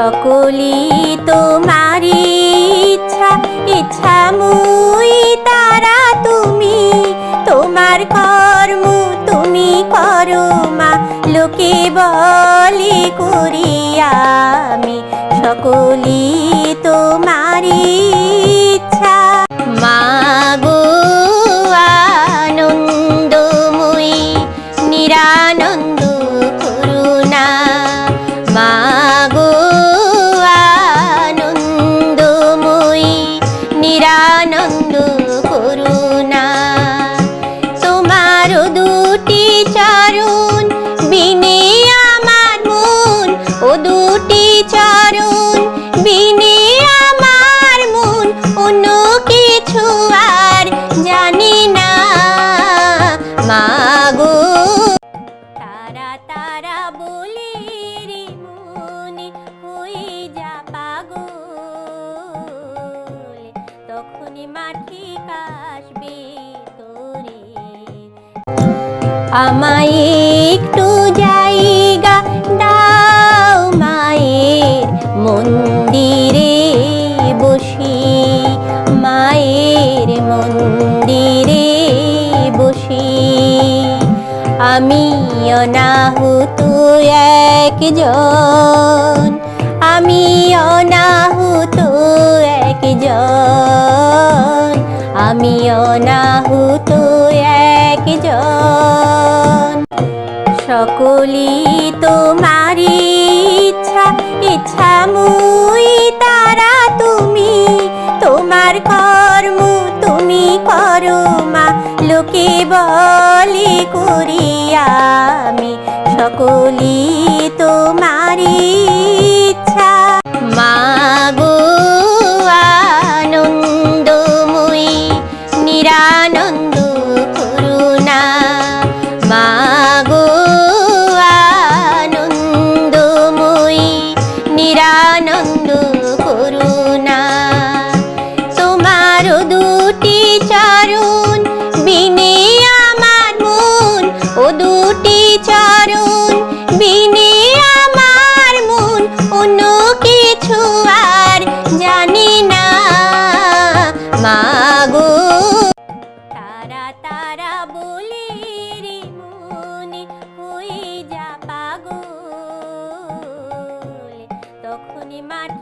সকলি তোমারি ইচ্ছা ইচ্ছা মুই তারা তুমি, তোমার কর্ম তুমি করো মা, লোকে বলে করি আমি সকলি তোমারি ইচ্ছা। মাগো আনন্দময়ী, নিরানন্দ চরণ, বিনে আমার মন অন্য কিছু আর জানি না। মাগো, তারা তারা বলে মনে হয়ে যা তখনই কাশবে তোরে। আমায় একটু জায়গা মন্দিরে বসি, মায়ের মন্দিরে বসি। আমি অনাহুত একজন, আমি অনাহুত একজন, আমি অনাহুত একজন। সকলি তোমারি মুই তারা তুমি তোমার কর্ম তুমি করো মা। লোকে বলে করি আমি সকলি তোমারি ও দুটি চরণ, বিনে আমার মন অন্য কিছু আর জানি না। মাগো, তারা তারা বলে রে মনে হয়ে যা পাগল। তখনই মাঠে